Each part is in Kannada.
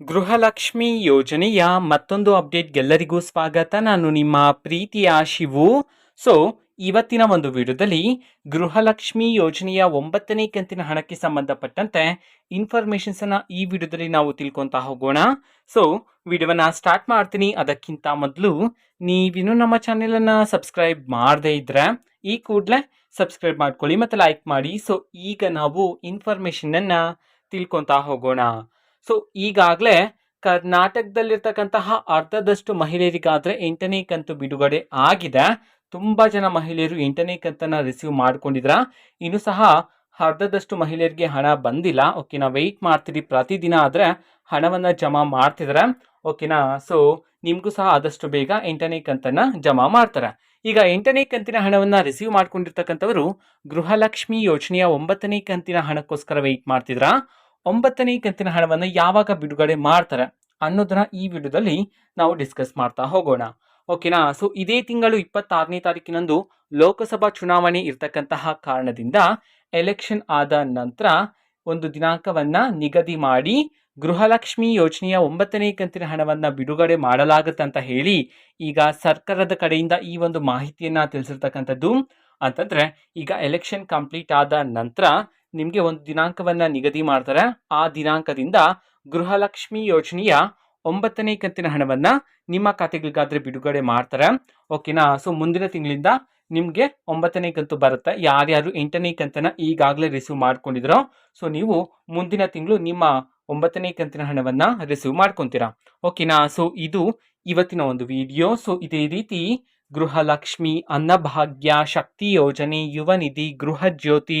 ಗೃಹಲಕ್ಷ್ಮಿ ಯೋಜನೆಯ ಮತ್ತೊಂದು ಅಪ್ಡೇಟ್ಗೆಲ್ಲರಿಗೂ ಸ್ವಾಗತ. ನಾನು ನಿಮ್ಮ ಪ್ರೀತಿಯ ಶಿವು. ಸೊ ಇವತ್ತಿನ ಒಂದು ವಿಡಿಯೋದಲ್ಲಿ ಗೃಹಲಕ್ಷ್ಮಿ ಯೋಜನೆಯ ಒಂಬತ್ತನೇ ಕಂತಿನ ಹಣಕ್ಕೆ ಸಂಬಂಧಪಟ್ಟಂತೆ ಇನ್ಫಾರ್ಮೇಷನ್ಸನ್ನು ಈ ವಿಡಿಯೋದಲ್ಲಿ ನಾವು ತಿಳ್ಕೊಂತಾ ಹೋಗೋಣ. ಸೊ ವಿಡಿಯೋವನ್ನ ಸ್ಟಾರ್ಟ್ ಮಾಡ್ತೀನಿ. ಅದಕ್ಕಿಂತ ಮೊದಲು ನೀವಿನ್ನು ನಮ್ಮ ಚಾನೆಲ್ ಅನ್ನ ಸಬ್ಸ್ಕ್ರೈಬ್ ಮಾಡದೇ ಇದ್ರೆ ಈ ಕೂಡಲೇ ಸಬ್ಸ್ಕ್ರೈಬ್ ಮಾಡ್ಕೊಳ್ಳಿ ಮತ್ತೆ ಲೈಕ್ ಮಾಡಿ. ಸೊ ಈಗ ನಾವು ಇನ್ಫಾರ್ಮೇಷನನ್ನು ತಿಳ್ಕೊಂತಾ ಹೋಗೋಣ. ಸೊ ಈಗಾಗಲೇ ಕರ್ನಾಟಕದಲ್ಲಿರ್ತಕ್ಕಂತಹ ಅರ್ಧದಷ್ಟು ಮಹಿಳೆಯರಿಗಾದರೆ ಎಂಟನೇ ಕಂತು ಬಿಡುಗಡೆ ಆಗಿದೆ. ತುಂಬ ಜನ ಮಹಿಳೆಯರು ಎಂಟನೇ ಕಂತನ್ನ ರಿಸೀವ್ ಮಾಡ್ಕೊಂಡಿದ್ರ. ಇನ್ನು ಸಹ ಅರ್ಧದಷ್ಟು ಮಹಿಳೆಯರಿಗೆ ಹಣ ಬಂದಿಲ್ಲ. ಓಕೆನಾ ವೆಯ್ಟ್ ಮಾಡ್ತೀರಿ. ಪ್ರತಿದಿನ ಆದರೆ ಹಣವನ್ನು ಜಮಾ ಮಾಡ್ತಿದಾರೆ. ಓಕೆನಾ ಸೊ ನಿಮಗೂ ಸಹ ಆದಷ್ಟು ಬೇಗ ಎಂಟನೇ ಕಂತನ್ನು ಜಮಾ ಮಾಡ್ತಾರೆ. ಈಗ ಎಂಟನೇ ಕಂತಿನ ಹಣವನ್ನು ರಿಸೀವ್ ಮಾಡ್ಕೊಂಡಿರ್ತಕ್ಕಂಥವರು ಗೃಹಲಕ್ಷ್ಮಿ ಯೋಜನೆಯ ಒಂಬತ್ತನೇ ಕಂತಿನ ಹಣಕ್ಕೋಸ್ಕರ ವೆಯ್ಟ್ ಮಾಡ್ತಿದ್ರಾ? ಒಂಬತ್ತನೇ ಕಂತಿನ ಹಣವನ್ನು ಯಾವಾಗ ಬಿಡುಗಡೆ ಮಾಡ್ತಾರೆ ಅನ್ನೋದನ್ನ ಈ ವಿಡಿಯೋದಲ್ಲಿ ನಾವು ಡಿಸ್ಕಸ್ ಮಾಡ್ತಾ ಹೋಗೋಣ. ಓಕೆನಾ ಸೊ ಇದೇ ತಿಂಗಳು ಇಪ್ಪತ್ತಾರನೇ ತಾರೀಕಿನಂದು ಲೋಕಸಭಾ ಚುನಾವಣೆ ಇರತಕ್ಕಂತಹ ಕಾರಣದಿಂದ ಎಲೆಕ್ಷನ್ ಆದ ನಂತರ ಒಂದು ದಿನಾಂಕವನ್ನ ನಿಗದಿ ಮಾಡಿ ಗೃಹಲಕ್ಷ್ಮಿ ಯೋಜನೆಯ ಒಂಬತ್ತನೇ ಕಂತಿನ ಹಣವನ್ನ ಬಿಡುಗಡೆ ಮಾಡಲಾಗುತ್ತೆ ಅಂತ ಹೇಳಿ ಈಗ ಸರ್ಕಾರದ ಕಡೆಯಿಂದ ಈ ಒಂದು ಮಾಹಿತಿಯನ್ನ ತಿಳಿಸಿರ್ತಕ್ಕಂಥದ್ದು. ಅಂತಂದ್ರೆ ಈಗ ಎಲೆಕ್ಷನ್ ಕಂಪ್ಲೀಟ್ ಆದ ನಂತರ ನಿಮಗೆ ಒಂದು ದಿನಾಂಕವನ್ನ ನಿಗದಿ ಮಾಡ್ತಾರೆ. ಆ ದಿನಾಂಕದಿಂದ ಗೃಹಲಕ್ಷ್ಮಿ ಯೋಜನೆಯ ಒಂಬತ್ತನೇ ಕಂತಿನ ಹಣವನ್ನ ನಿಮ್ಮ ಖಾತೆಗಳಿಗಾದರೆ ಬಿಡುಗಡೆ ಮಾಡ್ತಾರೆ. ಓಕೆನಾ ಸೊ ಮುಂದಿನ ತಿಂಗಳಿಂದ ನಿಮಗೆ ಒಂಬತ್ತನೇ ಕಂತು ಬರುತ್ತೆ. ಯಾರ್ಯಾರು ಎಂಟನೇ ಕಂತನ್ನ ಈಗಾಗಲೇ ರಿಸೀವ್ ಮಾಡ್ಕೊಂಡಿದ್ರೋ ಸೊ ನೀವು ಮುಂದಿನ ತಿಂಗಳು ನಿಮ್ಮ ಒಂಬತ್ತನೇ ಕಂತಿನ ಹಣವನ್ನ ರಿಸೀವ್ ಮಾಡ್ಕೊತೀರಾ. ಓಕೆನಾ ಸೊ ಇದು ಇವತ್ತಿನ ಒಂದು ವಿಡಿಯೋ ಸೊ ಇದೇ ರೀತಿ ಗೃಹಲಕ್ಷ್ಮಿ ಅನ್ನಭಾಗ್ಯ ಶಕ್ತಿ ಯೋಜನೆ ಯುವ ನಿಧಿ ಗೃಹ ಜ್ಯೋತಿ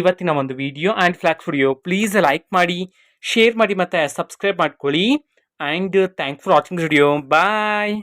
ಇವತ್ತಿನ ಒಂದು video and flax video please like ಮಾಡಿ ಶೇರ್ ಮಾಡಿ ಮತ್ತು ಸಬ್ಸ್ಕ್ರೈಬ್ ಮಾಡ್ಕೊಳ್ಳಿ. And thank for watching video bye